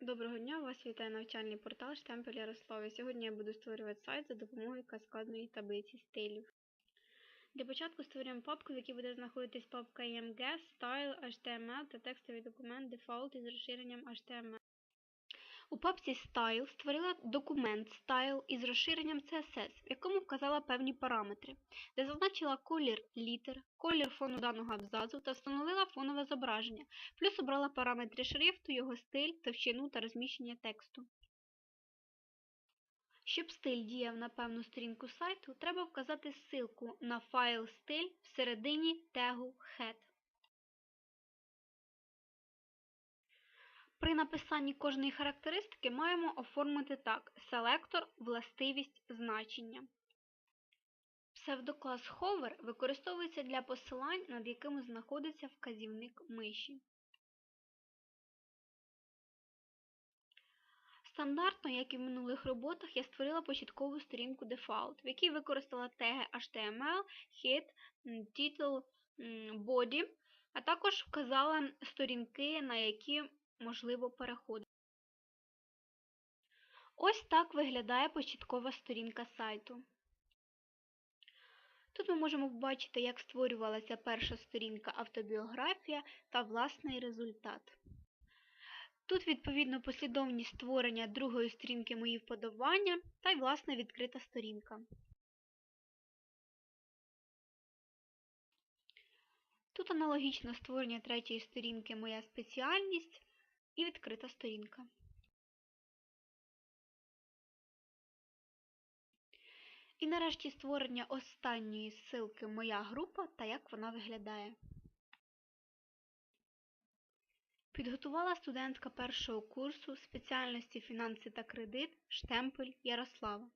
Доброго дня, вас вітає навчальний портал Штемпель Ярослава. Сьогодні я буду створювати сайт за допомогою каскадної таблиці стилів. Для початку створюємо папку, в якій буде знаходитись папка EMG, Style, HTML та текстовий документ Default із розширенням HTML. У папці Style створила документ Style із розширенням CSS, в якому вказала певні параметри, де зазначила колір літер, колір фону даного абзацу та встановила фонове зображення, плюс обрала параметри шрифту, його стиль, товщину та розміщення тексту. Щоб стиль діяв на певну сторінку сайту, треба вказати ссылку на файл стиль всередині тегу head. При написанні кожної характеристики маємо оформити так: селектор, властивість, значення. Псевдоклас Hover використовується для посилань, над якими знаходиться вказівник миші. Стандартно, як і в минулих роботах, я створила початкову сторінку Default, в якій використала теги HTML, Head, Title, Body, а також вказала сторінки, на які можливо переходити. Ось так виглядає початкова сторінка сайту. Тут ми можемо побачити, як створювалася перша сторінка автобіографія та власний результат. Тут, відповідно, послідовність створення другої сторінки мої вподобання та й власне відкрита сторінка. Тут аналогічно створення третьої сторінки моя спеціальність і відкрита сторінка. І нарешті створення останньої ссылки Моя група та як вона виглядає. Підготувала студентка першого курсу спеціальності фінанси та кредит Штемпель Ярослава.